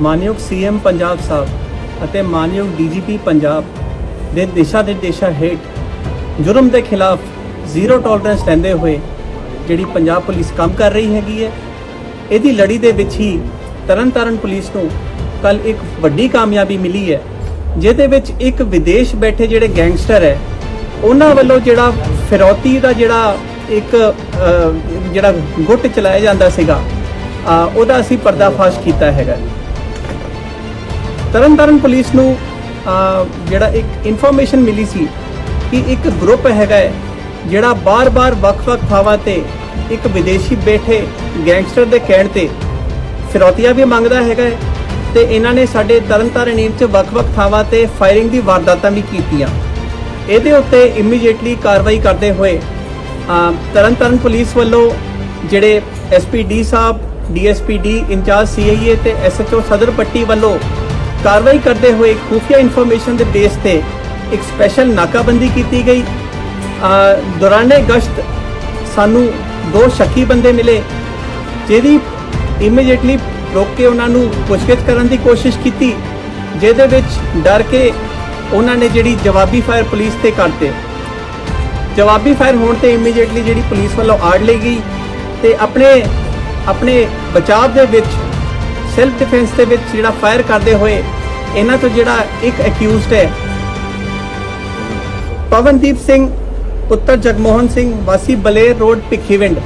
ਮਾਨਯੋਗ ਸੀਐਮ ਪੰਜਾਬ ਸਾਹਿਬ ਅਤੇ ਮਾਨਯੋਗ ਡੀਜੀਪੀ ਪੰਜਾਬ ਦੇ ਦਿਸ਼ਾ ਨਿਰਦੇਸ਼ਾਂ ਹੇਠ ਜੁਰਮ ਦੇ ਖਿਲਾਫ ਜ਼ੀਰੋ ਟੋਲਰੈਂਸ ਲੈਂਦੇ ਹੋਏ ਜਿਹੜੀ ਪੰਜਾਬ ਪੁਲਿਸ ਕੰਮ ਕਰ ਰਹੀ ਹੈਗੀ ਹੈ, ਇਹਦੀ ਲੜੀ ਦੇ ਵਿੱਚ ਹੀ ਤਰਨਤਾਰਨ ਪੁਲਿਸ ਨੂੰ ਕੱਲ ਇੱਕ ਵੱਡੀ ਕਾਮਯਾਬੀ ਮਿਲੀ ਹੈ, ਜਿਹਦੇ ਵਿੱਚ ਇੱਕ ਵਿਦੇਸ਼ ਬੈਠੇ ਜਿਹੜੇ ਗੈਂਗਸਟਰ ਹੈ, ਉਹਨਾਂ ਵੱਲੋਂ ਜਿਹੜਾ ਫਿਰੌਤੀ ਦਾ ਜਿਹੜਾ ਇੱਕ ਜਿਹੜਾ ਗੁੱਟ ਚਲਾਇਆ ਜਾਂਦਾ ਸੀਗਾ ਉਹਦਾ ਅਸੀਂ ਪਰਦਾਫਾਸ਼ ਕੀਤਾ ਹੈਗਾ। ਤਰਨਤਾਰਨ ਪੁਲਿਸ ਨੂੰ ਜਿਹੜਾ ਇੱਕ ਇਨਫੋਰਮੇਸ਼ਨ ਮਿਲੀ ਸੀ ਕਿ ਇੱਕ ਗਰੁੱਪ ਹੈਗਾ ਹੈ, ਜਿਹੜਾ ਬਾਰ-ਬਾਰ ਵੱਖ-ਵੱਖ ਥਾਵਾਂ ਤੇ ਇੱਕ ਵਿਦੇਸ਼ੀ ਬੈਠੇ ਗੈਂਗਸਟਰ ਦੇ ਕਹਿਣ ਤੇ ਫਿਰੌਤੀਆਂ ਵੀ ਮੰਗਦਾ ਹੈਗਾ ਹੈ ਤੇ ਇਹਨਾਂ ਨੇ ਸਾਡੇ ਤਰਨਤਾਰਨ ਏਰੀਏ 'ਚ ਵੱਖ-ਵੱਖ ਥਾਵਾਂ ਤੇ ਫਾਇਰਿੰਗ ਦੀ ਵਾਰਦਾਤਾਂ ਵੀ ਕੀਤੀਆਂ। ਇਹਦੇ ਉੱਤੇ ਇਮੀਡੀਏਟਲੀ ਕਾਰਵਾਈ ਕਰਦੇ ਹੋਏ ਤਰਨਤਾਰਨ ਪੁਲਿਸ ਵੱਲੋਂ ਜਿਹੜੇ ਐਸਪੀਡੀ ਸਾਹਿਬ ਡੀਐਸਪੀਡੀ, ਇੰਚਾਰਜ, ਸੀਆਈਏ ਤੇ ਐਸਐਚਓ ਸਦਰ ਪੱਟੀ ਵੱਲੋਂ ਕਾਰਵਾਈ ਕਰਦੇ ਹੋਏ ਖੂਫੀਆ ਇਨਫੋਰਮੇਸ਼ਨ ਦੇ ਬੇਸ ਤੇ ਇੱਕ ਸਪੈਸ਼ਲ ਨਾਕਾਬੰਦੀ ਕੀਤੀ ਗਈ। ਦੌਰਾਨੇ ਗਸ਼ਤ ਸਾਨੂੰ ਦੋ ਸ਼ੱਕੀ ਬੰਦੇ ਮਿਲੇ, ਜਿਹਦੀ ਇਮੀਡੀਏਟਲੀ ਰੋਕ ਕੇ ਉਹਨਾਂ ਨੂੰ ਪੁੱਛਗਿੱਛ ਕਰਨ ਦੀ ਕੋਸ਼ਿਸ਼ ਕੀਤੀ, ਜਿਹਦੇ ਵਿੱਚ ਡਰ ਕੇ ਉਹਨਾਂ ਨੇ ਜਿਹੜੀ ਜਵਾਬੀ ਫਾਇਰ ਪੁਲਿਸ ਤੇ ਕਰਤੇ ਜਵਾਬੀ ਫਾਇਰ ਹੋਣ ਤੇ ਇਮੀਡੀਏਟਲੀ ਜਿਹੜੀ ਪੁਲਿਸ ਵੱਲੋਂ ਆੜ ਲਈ ਗਈ ਤੇ ਆਪਣੇ ਆਪਣੇ ਬਚਾਅ ਦੇ ਵਿੱਚ ਸੈਲਫ ਡਿਫੈਂਸ ਦੇ ਵਿੱਚ ਜਿਹੜਾ ਫਾਇਰ ਕਰਦੇ ਹੋਏ, ਇਹਨਾਂ ਤੋਂ ਜਿਹੜਾ ਇੱਕ ਅਕਿਊਜ਼ਡ ਹੈ, ਪਵਨਦੀਪ ਸਿੰਘ, ਪੁੱਤਰ ਜਗਮੋਹਨ ਸਿੰਘ, ਵਾਸੀ ਬਲੇਰ ਰੋਡ ਭਿੱਖੀਵਿੰਡ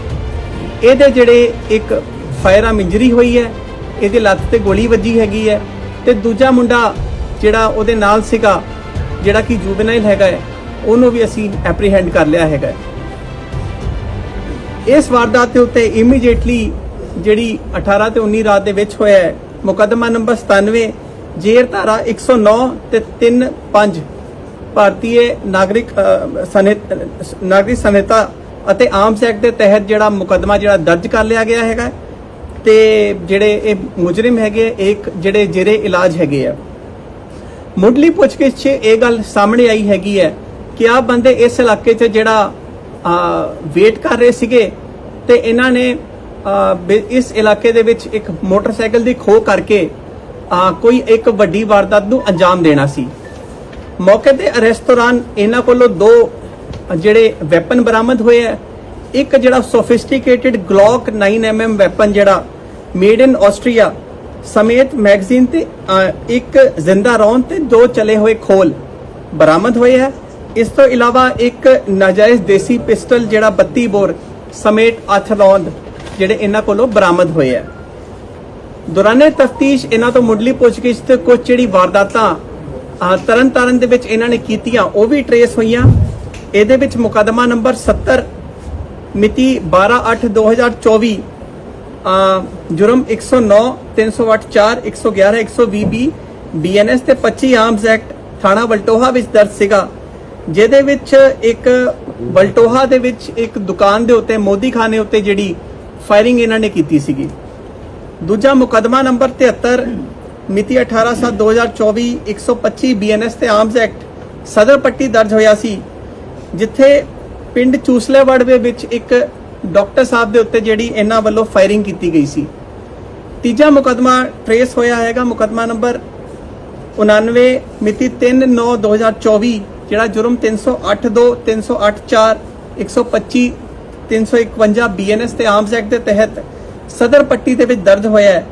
ਇਹਦੇ ਜਿਹੜੇ ਇੱਕ ਫਾਇਰਆਰਮ ਇੰਜਰੀ ਹੋਈ ਹੈ, ਇਹਦੇ ਲੱਤ ਤੇ ਗੋਲੀ ਵੱਜੀ ਹੈਗੀ ਹੈ, ਤੇ ਦੂਜਾ ਮੁੰਡਾ ਜਿਹੜਾ ਉਹਦੇ ਨਾਲ ਸੀਗਾ, ਜਿਹੜਾ ਕਿ ਜੂਵੇਨਾਈਲ ਹੈਗਾ ਹੈ, ਉਹਨੂੰ ਵੀ ਅਸੀਂ ਐਪਰੀਹੈਂਡ ਕਰ ਲਿਆ ਹੈਗਾ ਇਸ ਵਾਰਦਾਤ ਦੇ ਉੱਤੇ ਇਮੀਡੀਏਟਲੀ ਜਿਹੜੀ 18 ਤੇ 19 ਰਾਤ ਦੇ ਵਿੱਚ ਹੋਇਆ ਹੈ ਮੁਕੱਦਮਾ ਨੰਬਰ 97 ਜੇਰ ਧਾਰਾ 109 ਤੇ 35 ਭਾਰਤੀ ਨਾਗਰਿਕ ਅ, ਨਾਗਰਿਕ ਸੰਹਿਤਾ ਅਤੇ ਆਰਮਸ ਐਕਟ ਦੇ ਤਹਿਤ ਜਿਹੜਾ ਮੁਕੱਦਮਾ ਜਿਹੜਾ ਦਰਜ ਕਰ ਲਿਆ ਗਿਆ ਹੈਗਾ ਹੈ ਤੇ ਜਿਹੜੇ ਇਹ ਮੁਜਰਮ ਹੈਗੇ ਇੱਕ ਜਿਹੜੇ ਜਿਹੜੇ ਇਲਾਜ ਹੈਗੇ ਆ। ਮੁੱਢਲੀ ਪੁੱਛਗਿੱਛ 'ਚ ਇਹ ਗੱਲ ਸਾਹਮਣੇ ਆਈ ਹੈਗੀ ਹੈ ਕਿ ਆ ਬੰਦੇ ਇਸ ਇਲਾਕੇ 'ਚ ਜਿਹੜਾ ਵੇਟ ਕਰ ਰਹੇ ਸੀਗੇ ਤੇ ਇਹਨਾਂ ਨੇ ਇਸ ਇਲਾਕੇ ਦੇ ਵਿੱਚ ਇੱਕ ਮੋਟਰਸਾਈਕਲ ਦੀ ਖੋਹ ਕਰਕੇ ਕੋਈ ਇੱਕ ਵੱਡੀ ਵਾਰਦਾਤ ਨੂੰ ਅੰਜਾਮ ਦੇਣਾ ਸੀ। ਮੌਕੇ ਤੇ ਅਰੈਸਟ ਦੌਰਾਨ ਇਹਨਾਂ ਕੋਲੋਂ ਦੋ ਜਿਹੜੇ ਵੈਪਨ ਬਰਾਮਦ ਹੋਏ ਹੈ, ਇੱਕ ਜਿਹੜਾ ਸੋਫਿਸਟੀਕੇਟਿਡ ਗਲੌਕ 9mm ਵੈਪਨ ਜਿਹੜਾ ਮੇਡ ਇਨ ਆਸਟਰੀਆ ਸਮੇਤ ਮੈਗਜ਼ੀਨ ਤੇ ਇੱਕ ਜ਼ਿੰਦਾ ਰੌਂਦ ਤੇ ਦੋ ਚਲੇ ਹੋਏ ਖੋਲ ਬਰਾਮਦ ਹੋਏ ਹੈ। ਇਸ ਤੋਂ ਇਲਾਵਾ ਇੱਕ ਨਾਜਾਇਜ਼ ਦੇਸੀ ਪਿਸਟਲ ਜਿਹੜਾ 32 ਬੋਰ ਸਮੇਤ 8 ਰੌਂਦ ਜਿਹੜੇ ਇਹਨਾਂ ਕੋਲੋਂ ਬਰਾਮਦ ਹੋਏ ਹੈ ਦੌਰਾਨੇ ਤਫਤੀਸ਼ ਇਹਨਾਂ ਤੋਂ ਮੁੱਢਲੀ ਪੁੱਛਗਿੱਛ ਤੇ ਕੁਝ ਜਿਹੜੀ ਵਾਰਦਾਤਾਂ ਅਹ, ਤਰਨ ਤਾਰਨ ਦੇ ਵਿੱਚ ਇਹਨਾਂ ਨੇ ਕੀਤੀਆਂ ਉਹ ਵੀ ਟਰੇਸ ਹੋਈਆਂ। ਇਹਦੇ ਵਿੱਚ ਮੁਕੱਦਮਾ ਨੰਬਰ 70 ਮਿਤੀ 12/8/2024 ਅਹ, ਜੁਰਮ 109 308 4 111 120 ਬੀ ਬੀਐਨਐਸ ਤੇ 25 ਆਰਮਸ ਐਕਟ ਥਾਣਾ ਵਲਟੋਹਾ ਵਿੱਚ ਦਰਜ ਸੀਗਾ। ਜਿਹਦੇ ਵਿੱਚ ਇੱਕ ਵਲਟੋਹਾ ਦੇ ਵਿੱਚ ਇੱਕ ਦੁਕਾਨ ਦੇ ਉੱਤੇ ਮੋਦੀ ਖਾਨੇ ਉੱਤੇ ਜਿਹੜੀ ਫਾਇਰਿੰਗ ਇਹਨਾਂ ਨੇ ਕੀਤੀ ਸੀਗੀ। ਦੂਜਾ ਮੁਕਦਮਾ ਨੰਬਰ 73 ਮਿਤੀ 18/7/2024 125 ਬੀਐਨਐਸ ਤੇ ਆਰਮਸ ਐਕਟ ਸਦਰ ਪੱਟੀ ਦਰਜ ਹੋਇਆ ਸੀ, ਜਿੱਥੇ ਪਿੰਡ ਚੂਸਲੇਵੜ ਦੇ ਵਿੱਚ ਇੱਕ ਡਾਕਟਰ ਸਾਹਿਬ ਦੇ ਉੱਤੇ ਜਿਹੜੀ ਇਹਨਾਂ ਵੱਲੋਂ ਫਾਇਰਿੰਗ ਕੀਤੀ ਗਈ ਸੀ। ਤੀਜਾ ਮੁਕਦਮਾ ਟਰੇਸ ਹੋਇਆ ਹੈਗਾ, ਮੁਕਦਮਾ ਨੰਬਰ 99 ਮਿਤੀ 3/9/2024 ਜਿਹੜਾ ਜੁਰਮ 308 2 308 4 125 351 ਬੀਐਨਐਸ ਤੇ ਆਰਮਸ ਐਕਟ ਦੇ ਤਹਿਤ ਸਦਰ ਪੱਟੀ ਦੇ ਵਿੱਚ ਦਰਜ ਹੋਇਆ ਹੈ।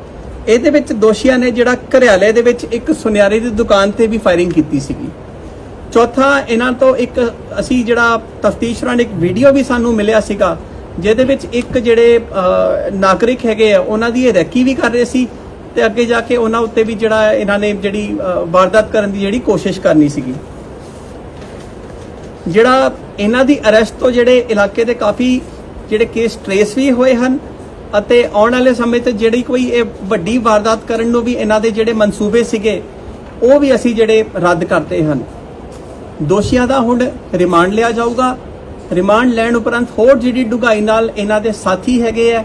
ਇਹਦੇ ਵਿੱਚ ਦੋਸ਼ੀਆਂ ਨੇ ਜਿਹੜਾ ਘਰਿਆਲੇ ਦੇ ਵਿੱਚ ਇੱਕ ਸੁਨਿਆਰੇ ਦੀ ਦੁਕਾਨ ਤੇ ਵੀ ਫਾਇਰਿੰਗ ਕੀਤੀ ਸੀਗੀ। ਚੌਥਾ, ਇਹਨਾਂ ਤੋਂ ਇੱਕ ਅਸੀਂ ਜਿਹੜਾ ਤਫਤੀਸ਼ ਦੌਰਾਨ ਇੱਕ ਵੀਡੀਓ ਵੀ ਸਾਨੂੰ ਮਿਲਿਆ ਸੀਗਾ, ਜਿਹਦੇ ਵਿੱਚ ਇੱਕ ਜਿਹੜੇ ਨਾਗਰਿਕ ਹੈਗੇ ਆ, ਉਹਨਾਂ ਦੀ ਇਹ ਰੈਕੀ ਵੀ ਕਰ ਰਹੇ ਸੀ ਤੇ ਅੱਗੇ ਜਾ ਕੇ ਉਹਨਾਂ ਉੱਤੇ ਵੀ ਜਿਹੜਾ ਇਹਨਾਂ ਨੇ ਜਿਹੜੀ ਵਾਰਦਾਤ ਕਰਨ ਦੀ ਜਿਹੜੀ ਕੋਸ਼ਿਸ਼ ਕਰਨੀ ਸੀਗੀ। ਜਿਹੜਾ ਇਹਨਾਂ ਦੀ ਅਰੈਸਟ ਤੋਂ ਜਿਹੜੇ ਇਲਾਕੇ ਦੇ ਕਾਫੀ ਜਿਹੜੇ ਕੇਸ ਟਰੇਸ ਵੀ ਹੋਏ ਹਨ ਅਤੇ ਆਉਣ ਵਾਲੇ ਸਮੇਂ ਤੇ ਜਿਹੜੀ ਕੋਈ ਇਹ ਵੱਡੀ ਵਾਰਦਾਤ ਕਰਨ ਨੂੰ ਵੀ ਇਹਨਾਂ ਦੇ ਜਿਹੜੇ ਮਨਸੂਬੇ ਸੀਗੇ, ਉਹ ਵੀ ਅਸੀਂ ਜਿਹੜੇ ਰੱਦ ਕਰਤੇ ਹਨ। ਦੋਸ਼ੀਆਂ ਦਾ ਹੁਣ ਰਿਮਾਂਡ ਲਿਆ ਜਾਊਗਾ। ਰਿਮਾਂਡ ਲੈਣ ਉਪਰੰਤ ਹੋਰ ਜਿਹੜੀ ਡੁਗਾਈ ਨਾਲ ਇਹਨਾਂ ਦੇ ਸਾਥੀ ਹੈਗੇ ਆ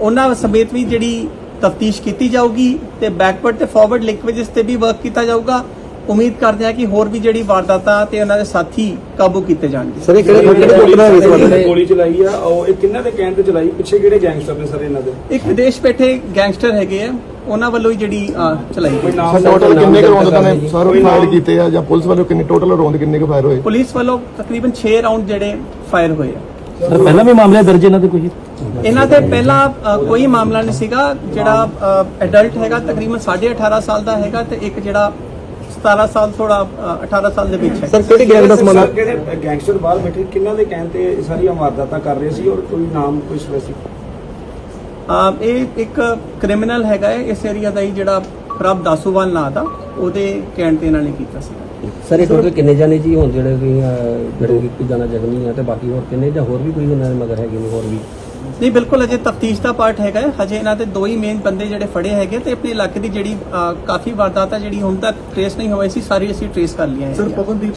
ਉਹਨਾਂ ਸਮੇਤ ਵੀ ਜਿਹੜੀ ਤਫਤੀਸ਼ ਕੀਤੀ ਜਾਊਗੀ ਤੇ ਬੈਕਵਰਡ ਤੇ ਫਾਰਵਰਡ ਲਿੰਕੇजेस ਤੇ ਵੀ ਵਰਕ ਕੀਤਾ ਜਾਊਗਾ। ਉਮੀਦ ਕਰਦੇ ਹਾਂ ਕਿ ਹੋਰ ਵੀ ਜਿਹੜੀ ਵਾਰਦਾਤਾਂ ਤੇ ਉਹਨਾਂ ਦੇ ਸਾਥੀ ਕਾਬੂ ਕੀਤੇ ਜਾਣਗੇ। ਸਰ ਇਹ ਕਿਹੜੇ ਤੁਹਾਡੇ ਗੋਲੀ ਚਲਾਈ ਆ ਉਹ ਇਹ ਕਿੰਨਾਂ ਦੇ ਕਹਿਣ ਤੇ ਚਲਾਈ? ਪਿੱਛੇ ਕਿਹੜੇ ਗੈਂਗਸਟਰ ਨੇ ਸਰ ਇਹਨਾਂ ਦੇ? ਇੱਕ ਵਿਦੇਸ਼ ਬੈਠੇ ਗੈਂਗਸਟਰ ਹੈਗੇ ਆ ਉਹਨਾਂ ਵੱਲੋਂ ਹੀ ਜਿਹੜੀ ਚਲਾਈ ਗਈ। ਸਰ ਟੋਟਲ ਕਿੰਨੇ ਕੁ ਰੌਂਦ ਕੋਈ ਸਰ ਫਾਇਰ ਕੀਤੇ ਆ ਜਾਂ ਪੁਲਿਸ ਵੱਲੋਂ ਕਿੰਨੇ ਟੋਟਲ ਰੌਂਦ ਕਿੰਨੇ ਕੁ ਫਾਇਰ ਹੋਏ? ਪੁਲਿਸ ਵੱਲੋਂ ਤਕਰੀਬਨ 6 ਰਾਉਂਡ ਜਿਹੜੇ ਫਾਇਰ ਹੋਏ ਆ। ਸਰ ਪਹਿਲਾਂ ਵੀ ਮਾਮਲੇ ਦਰਜ ਇਹਨਾਂ ਦੇ ਕੋਈ? ਇਹਨਾਂ ਤੇ ਪਹਿਲਾਂ ਕੋਈ ਮਾਮਲਾ ਨਹੀਂ ਸੀਗਾ ਜਿਹੜਾ ਐਡਲਟ ਹੈਗਾ ਤਕਰੀਬਨ 18.5 ਸਾਲ ਦਾ ਹੈਗਾ ਤੇ ਇੱਕ ਜਿਹੜਾ 17 ਸਾਲ ਥੋੜਾ 18 ਸਾਲ ਦੇ ਵਿੱਚ ਹੈ ਸਰ ਕਿਹੜੀ ਗੈਂਗ ਦਾ ਸਮਾਨ ਸਰ, ਕਿਹੜੇ ਗੈਂਗਸਟਰ ਬਾਹਰ ਬੈਠੇ ਕਿੰਨਾਂ ਦੇ ਕਹਿਣ ਤੇ ਸਾਰੀਆਂ ਵਾਰਦਾਤਾਂ ਕਰ ਰਹੇ ਸੀ ਔਰ ਕੋਈ ਨਾਮ ਕੋਈ ਸਪੈਸਿਫਿਕ ਇਹ ਇੱਕ ਕ੍ਰਿਮੀਨਲ ਹੈਗਾ ਹੈ ਇਸ ਏਰੀਆ ਦਾ ਹੀ ਜਿਹੜਾ ਪ੍ਰਭ ਦਾਸੂਵਾਲ ਨਾਂ ਦਾ ਉਹਦੇ ਕਹਿਣ ਤੇ ਇਹਨਾਂ ਨੇ ਕੀਤਾ ਸੀ। ਸਰ ਇਹ ਟੋਟਲ ਕਿੰਨੇ ਜਾਣੇ ਜੀ ਹੁਣ ਜਿਹੜੇ ਤੁਸੀਂ ਜਿਹੜੇ ਇੱਕ ਜਾਣਾ ਜ਼ਖਮੀ ਆ ਤੇ ਬਾਕੀ ਹੋਰ ਕਿੰਨੇ ਜਾਂ ਹੋਰ ਵੀ ਕੋਈ ਉਹਨਾਂ ਦੇ ਮਗਰ ਹੈਗੇ ਨੇ ਹੋਰ ਵੀ? ਨਹੀਂ, ਬਿਲਕੁਲ ਅਜੇ ਤਫਤੀਸ਼ ਦਾ ਪਾਰਟ ਹੈਗਾ ਹਜੇ ਇਹਨਾਂ ਦੇ ਦੋ ਹੀ ਮੇਨ ਬੰਦੇ ਜਿਹੜੇ ਫੜੇ ਹੈਗੇ ਤੇ ਆਪਣੇ ਇਲਾਕੇ ਦੀ ਜਿਹੜੀ ਕਾਫੀ ਵਾਰਦਾਤਾਂ ਜਿਹੜੀ ਹੁਣ ਤੱਕ ਟ੍ਰੇਸ ਨਹੀਂ ਹੋਈ ਸੀ, ਸਾਰੀ ਅਸੀਂ ਟ੍ਰੇਸ ਕਰ ਲਈਆਂ ਹੈ ਪਵਨਦੀਪ